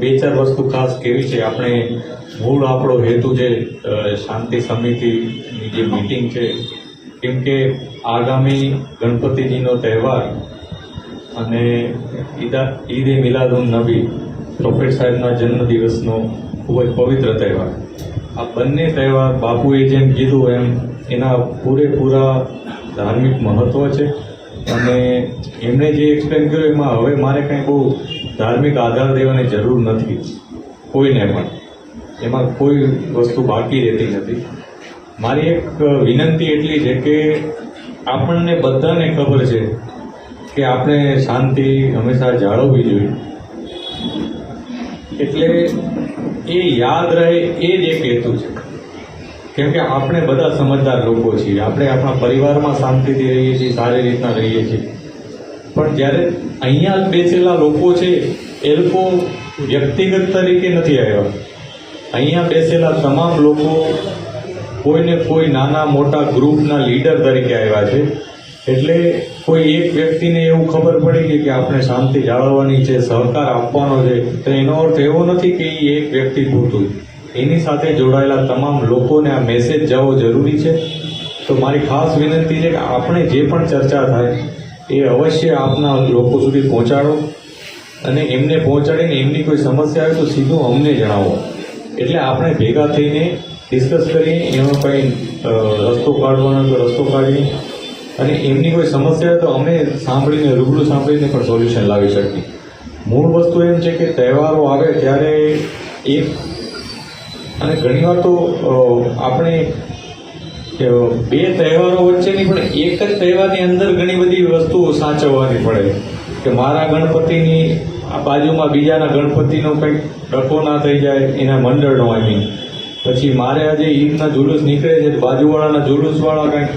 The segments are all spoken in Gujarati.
બે ચાર વસ્તુ ખાસ કેવી છે? આપણે મૂળ આપણો હેતુ છે શાંતિ સમિતિની જે મીટિંગ છે, કેમ કે આગામી ગણપતિજીનો તહેવાર અને ઈદા, ઈદ એ મિલાદુન નબી, પ્રોફેટ સાહેબના જન્મદિવસનો ખૂબ જ પવિત્ર તહેવાર. આ બંને તહેવાર બાપુએ જેમ કીધું એમ, એના પૂરેપૂરા ધાર્મિક મહત્વ છે. અને એમણે જે એક્સપ્લેન કર્યું, એમાં હવે મારે કંઈ બહુ ધાર્મિક આધાર દેવાની જરૂર નથી. કોઈને પણ. એમાં કોઈ વસ્તુ બાકી રહેતી નથી. મારી એક વિનંતી એટલી છે કે આપણને બધાને ખબર છે કે આપણે શાંતિ હંમેશા જાળવવી જોઈએ. એટલે એ યાદ રહે એ જ એક હેતુ છે. કેમ કે આપણે બધા સમજદાર લોકો છીએ. આપણે આપણા પરિવારમાં શાંતિથી રહીએ છીએ, સારી રીતના રહીએ છીએ. પણ જ્યારે અહીંયા બેસેલા લોકો છે, એ લોકો વ્યક્તિગત તરીકે નથી આવ્યા. અહીંયા બેસેલા તમામ લોકો કોઈને કોઈ નાના મોટા ગ્રુપના લીડર તરીકે આવ્યા છે. એટલે કોઈ એક વ્યક્તિને એવું ખબર પડી ગઈ કે આપણે શાંતિ જાળવવાની છે, સહકાર આપવાનો છે. તો એનો અર્થ એવો નથી કે એ એક વ્યક્તિ પૂરતું એની સાથે જોડાયેલા તમામ લોકોને આ મેસેજ જવો જરૂરી છે. તો મારી ખાસ વિનંતી છે કે આપણે જે પણ ચર્ચા થાય એ અવશ્ય આપના લોકો સુધી પહોંચાડો. અને એમને પહોંચાડીને એમની કોઈ સમસ્યા આવે તો સીધું અમને જણાવો. એટલે આપણે ભેગા થઈને ડિસ્કસ કરીએ એનો કંઈ રસ્તો કાઢવાનો તો રસ્તો કાઢીએ. અને એમની કોઈ સમસ્યા હોય તો અમે સાંભળીને, રૂબરૂ સાંભળીને પણ સોલ્યુશન લાવી શકીએ. મૂળ વસ્તુ એમ છે કે તહેવારો આવે ત્યારે એક, અને ઘણીવાર તો આપણે બે તહેવારો વચ્ચેની પણ એક જ તહેવારની અંદર ઘણી બધી વસ્તુઓ સાચવવાની પડે. કે મારા ગણપતિની આ બાજુમાં બીજાના ગણપતિનો કંઈક ડખો ના થઈ જાય એના મંડળનો આઈ પછી મારે આજે ઈદના જુલુસ નીકળે છે બાજુવાળાના જુલુસવાળા કંઈક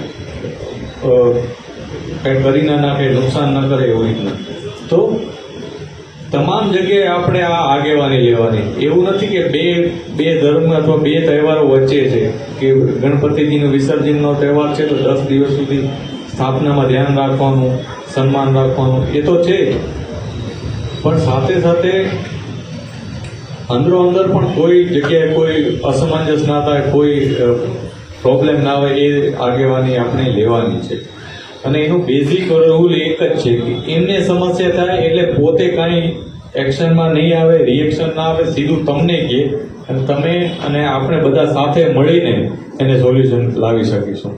કંઈક કરી ના નાખે નુકસાન ન કરે એવી રીતના. તો તમામ જગ્યાએ આપણે આ આગેવાની લેવાની. એવું નથી કે બે બે ધર્મ અથવા બે તહેવારો વચ્ચે છે કે ગણપતિજીનું વિસર્જનનો તહેવાર છે તો દસ દિવસ સુધી સ્થાપનામાં ધ્યાન રાખવાનું, સન્માન રાખવાનું, એ તો છે. પણ સાથે સાથે અંદરો અંદર પણ કોઈ જગ્યાએ કોઈ અસમંજસ ના થાય, કોઈ પ્રોબ્લેમ ના હોય એ આગેવાની આપણે લેવાની છે. અને એનું બેઝિક રૂલ એક જ છે કે એમને સમસ્યા થાય એટલે પોતે કાંઈ એક્શનમાં નહીં આવે રિએક્શન ના આવે, સીધું તમને કહે અને તમે અને આપણે બધા સાથે મળીને એને સોલ્યુશન લાવી શકીશું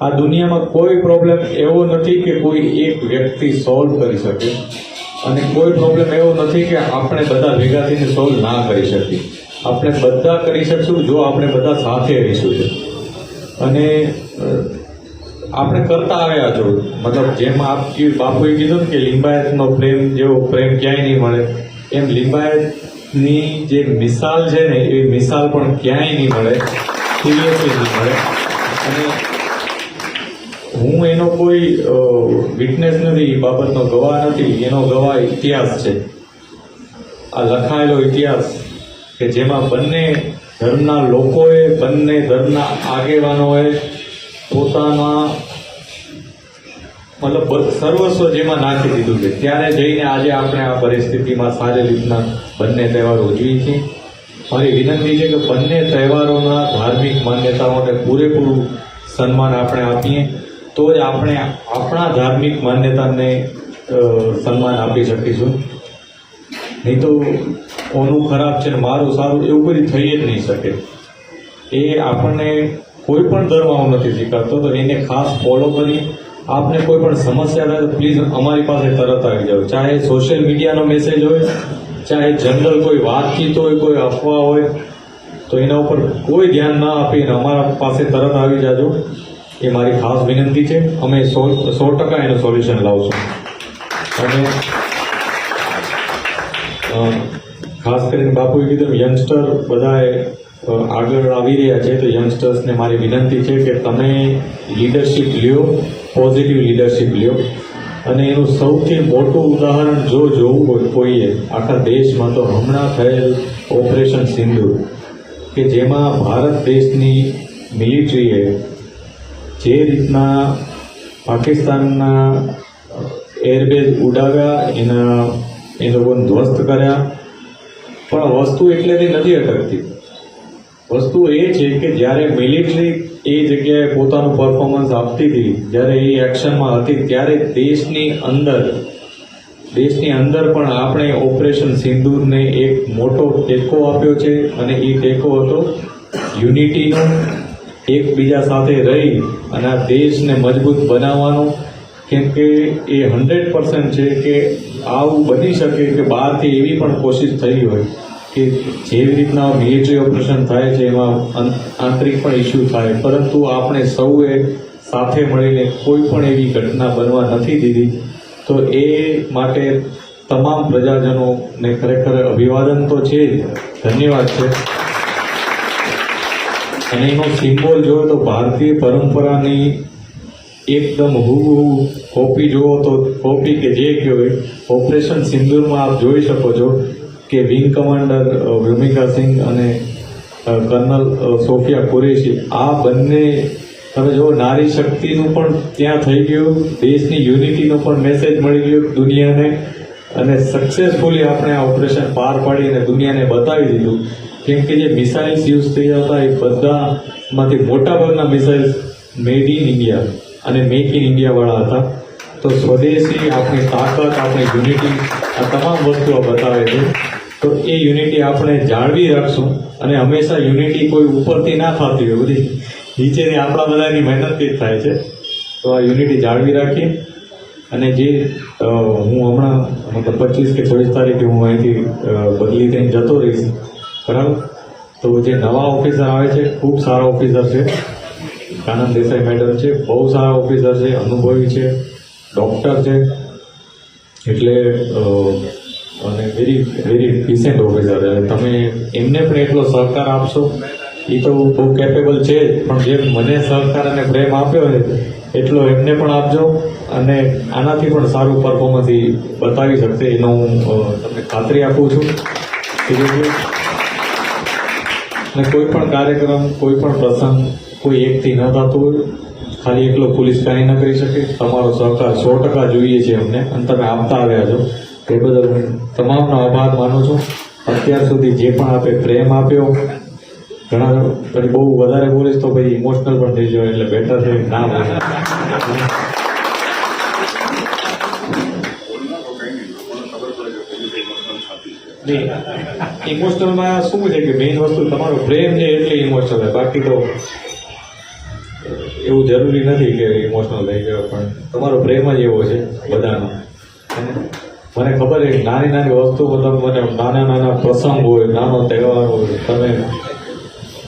આ દુનિયામાં કોઈ પ્રોબ્લેમ એવો નથી કે કોઈ એક વ્યક્તિ સોલ્વ કરી શકે અને કોઈ પ્રોબ્લેમ એવો નથી કે આપણે બધા ભેગા થઈને સોલ્વ ના કરી શકીએ આપણે બધા કરી શકશું જો આપણે બધા સાથે રહીશું. અને આપણે કરતા આવ્યા છો. મતલબ જેમ આપ બાપુએ કીધું કે લિંબાયતનો પ્રેમ જેવો પ્રેમ ક્યાંય નહીં મળે, એમ લિંબાયતની જે મિસાલ છે ને એ મિસાલ પણ ક્યાંય નહીં મળે સિરિયસલી નહીં મળે. અને હું એનો કોઈ વિટનેસ નથી, એ બાબતનો ગવાહ નથી, એનો ગવાહ ઇતિહાસ છે. આ લખાયેલો ઇતિહાસ કે જેમાં બંને ધર્મના લોકોએ, બંને ધર્મના આગેવાનોએ પોતાના મતલબ સર્વસ્વ જેમાં નાખી દીધું છે. ત્યારે જઈને આજે આપણે આ પરિસ્થિતિમાં સારી રીતના બંને તહેવારો ઉજવી છીએ. મારી વિનંતી છે કે બંને તહેવારોના ધાર્મિક માન્યતાઓને પૂરેપૂરું સન્માન આપણે આપીએ. તો જ આપણે આપણા ધાર્મિક માન્યતાને સન્માન આપી શકીશું. નહીં તો ઓનું ખરાબ છે ને મારું સારું એવું કોઈ થઈ જ નહીં શકે. એ આપણને કોઈ પણ ધર્મ આવું નથી સ્વીકારતો, તો એને ખાસ ફોલો કરી આપને કોઈ પણ સમસ્યા થાય તો પ્લીઝ અમારી પાસે તરત આવી જાઓ. ચાહે સોશિયલ મીડિયાનો મેસેજ હોય, ચાહે જનરલ કોઈ વાતચીત હોય, કોઈ અફવા હોય, તો એના ઉપર કોઈ ધ્યાન ના આપીને અમારા પાસે તરત આવી જાજો. એ મારી ખાસ વિનંતી છે. અમે સો સો ટકા એનું સોલ્યુશન લાવશું. અને ખાસ કરીને બાપુએ કીધું યંગસ્ટર બધાએ આગળ આવી રહ્યા છે તો યંગસ્ટર્સને મારી વિનંતી છે કે તમે લીડરશિપ લ્યો પોઝિટિવ લીડરશિપ લ્યો. અને એનું સૌથી મોટું ઉદાહરણ જો જોવું હોય કોઈએ, આખા દેશમાં તો હમણાં થયેલ ઓપરેશન સિંધુ, કે જેમાં ભારત દેશની મિલિટરીએ જે રીતના પાકિસ્તાનના એરબેઝ ઉડાવ્યા, એના, એ લોકોને ધ્વસ્ત કર્યા. પણ વસ્તુ એટલેથી નથી અટકતી. વસ્તુ એ છે કે જ્યારે મિલિટરી એ જગ્યાએ પોતાનું પરફોર્મન્સ આપતી હતી, જ્યારે એ એક્શનમાં હતી, ત્યારે દેશની અંદર દેશની અંદર પણ આપણે ઓપરેશન સિંદૂરને એક મોટો ટેકો આપ્યો છે અને એ ટેકો હતો યુનિટીનો એકબીજા સાથે રહી અને આ દેશને મજબૂત બનાવવાનો. કેમ કે એ હંડ્રેડ પર્સન્ટ છે કે આવું બની શકે કે બહારથી એવી પણ કોશિશ થઈ હોય. કે જેવી રીતના મિલિટરી ઓપરેશન થાય છે, એમાં આંતરિક પણ ઇસ્યુ થાય. પરંતુ આપણે સૌએ સાથે મળીને કોઈ પણ એવી ઘટના બનવા નથી દીધી, તો એ માટે તમામ પ્રજાજનોને ખરેખર અભિવાદન તો છે જ. ધન્યવાદ છે. અને એનો સિમ્બોલ જોયો તો ભારતીય પરંપરાની એકદમ હુબહુ કોપી જુઓ તો કોપી કે જે કહેવાય ઓપરેશન સિંદૂરમાં આપ જોઈ શકો છો. કે વિંગ કમાન્ડર ભૂમિકા સિંહ અને કર્નલ સોફિયા કુરેશી, આ બંને, તમે જો નારી શક્તિનું પણ ત્યાં થઈ ગયું, દેશની યુનિટીનો પણ મેસેજ મળી ગયો દુનિયાને, અને સક્સેસફુલી આપણે આ ઓપરેશન પાર પાડીને દુનિયાને બતાવી દીધું. કેમ કે જે મિસાઇલ્સ યુઝ થયા હતા, એ બધામાંથી મોટાભાગના મિસાઇલ્સ મેડ ઇન ઇન્ડિયા અને મેક ઇન ઇન્ડિયાવાળા હતા. તો સ્વદેશી આપણી તાકાત, આપણી યુનિટી આ તમામ વસ્તુઓ બતાવે છે. તો એ યુનિટી આપણે જાળવી રાખશું અને હંમેશા યુનિટી કોઈ ઉપરથી ના થતી હોય, બધી નીચેની આપણા બધાની મહેનતથી જ થાય છે. તો આ યુનિટી જાળવી રાખીએ અને જે હું હમણાં, મતલબ પચીસ કે ચોવીસ તારીખે હું અહીંથી બદલી થઈને જતો રહીશ, બરાબર? તો જે નવા ઓફિસર આવે છે, ખૂબ સારા ઓફિસર છે. આનંદ દેસાઈ મેડમ છે, બહુ સારા ઓફિસર છે, અનુભવી છે ડૉક્ટર છે. એટલે અને વેરી વેરી ડિસેન્ટ ઓફિસર તમે એમને પણ એટલો સહકાર આપશો, એ તો બહુ કેપેબલ છે પણ જે મને સહકાર અને પ્રેમ આપ્યો છે, એટલો એમને પણ આપજો અને આનાથી પણ સારું પરફોર્મન્સ બતાવી શકશે. એનો હું તમને ખાતરી આપું છું. અને કોઈ પણ કાર્યક્રમ, કોઈ પણ પ્રસંગ, કોઈ એકથી ન થતું હોય, ખાલી એકલો પોલીસ કાંઈ ન કરી શકે. તમારો સહકાર સો ટકા જોઈએ છે અમને. અને તમે આપતા આવ્યા છો. તે બદલ હું તમામનો આભાર માનું છું. અત્યાર સુધી જે પણ આપે પ્રેમ આપ્યો, ઘણા પછી બહુ વધારે બોલીશ તો પછી ઇમોશનલ પણ થઈ જાય એટલે બેટર છે, ના બોલે. ઇમોશનલમાં શું છે કે મેઇન વસ્તુ તમારો પ્રેમ છે એટલે ઇમોશનલ છે. બાકી તો, એવું જરૂરી નથી કે ઇમોશનલ થઈ ગયો, પણ તમારો પ્રેમ જ એવો છે બધાનો મને ખબર છે નાની નાની વસ્તુ તમે મને નાના નાના પ્રસંગ હોય, નાનો તહેવાર હોય, તમે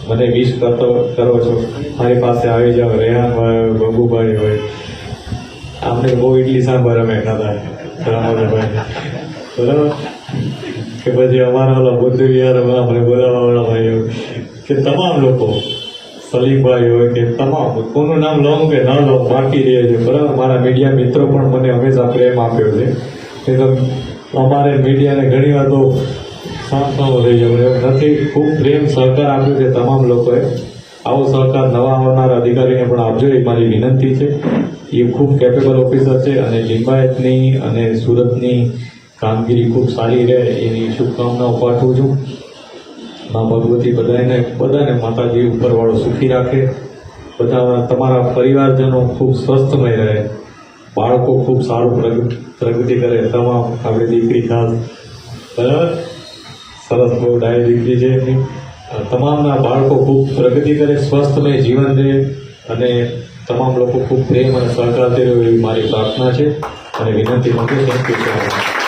મને વિશ કરતો કરો છો. મારી પાસે આવી જાઓ, રેહાનભાઈ હોય, બબુભાઈ હોય. આપણે બહુ ઇડલી સાંભાર અમે ખાતા રામાભાઈ બરાબર? કે પછી અમારા ઓલા બુદ્ધ વિહાર અમને બોલાવાવાળા ભાઈઓ કે તમામ લોકો, સલીમભાઈ હોય, કે તમામ, કોનું નામ લઉં કે ન લઉં, બાકી રહે છે. બરાબર? મારા મીડિયા મિત્રો પણ મને હંમેશા પ્રેમ આપ્યો છે. કે તો અમારે મીડિયાને ઘણી વાર તો સાંભળવો થઈ જવું એવું નથી. ખૂબ પ્રેમ સહકાર આપ્યો છે તમામ લોકોએ. આવો સહકાર નવા આવનાર અધિકારીને પણ આપજો, એ મારી વિનંતી છે. એ ખૂબ કેપેબલ ઓફિસર છે અને લિંબાયતની અને સુરતની કામગીરી ખૂબ સારી રહે એની શુભકામનાઓ પાઠવું છું. મા ભગવતી બધાને બધાને માતાજી ઉપરવાળો સુખી રાખે. બધા તમારા પરિવારજનો ખૂબ સ્વસ્થમય રહે. બાળકો ખૂબ સારું પ્રગ- પ્રગતિ કરે, તમામ આપણી દીકરી ખાસ બરાબર સરસ બહુ ડાય દીકરી છે તમામના બાળકો ખૂબ પ્રગતિ કરે, સ્વસ્થમય જીવન રહે અને તમામ લોકો ખૂબ પ્રેમ અને સહકાર રહે એવી મારી પ્રાર્થના છે. અને વિનંતી માટે થેન્ક યુ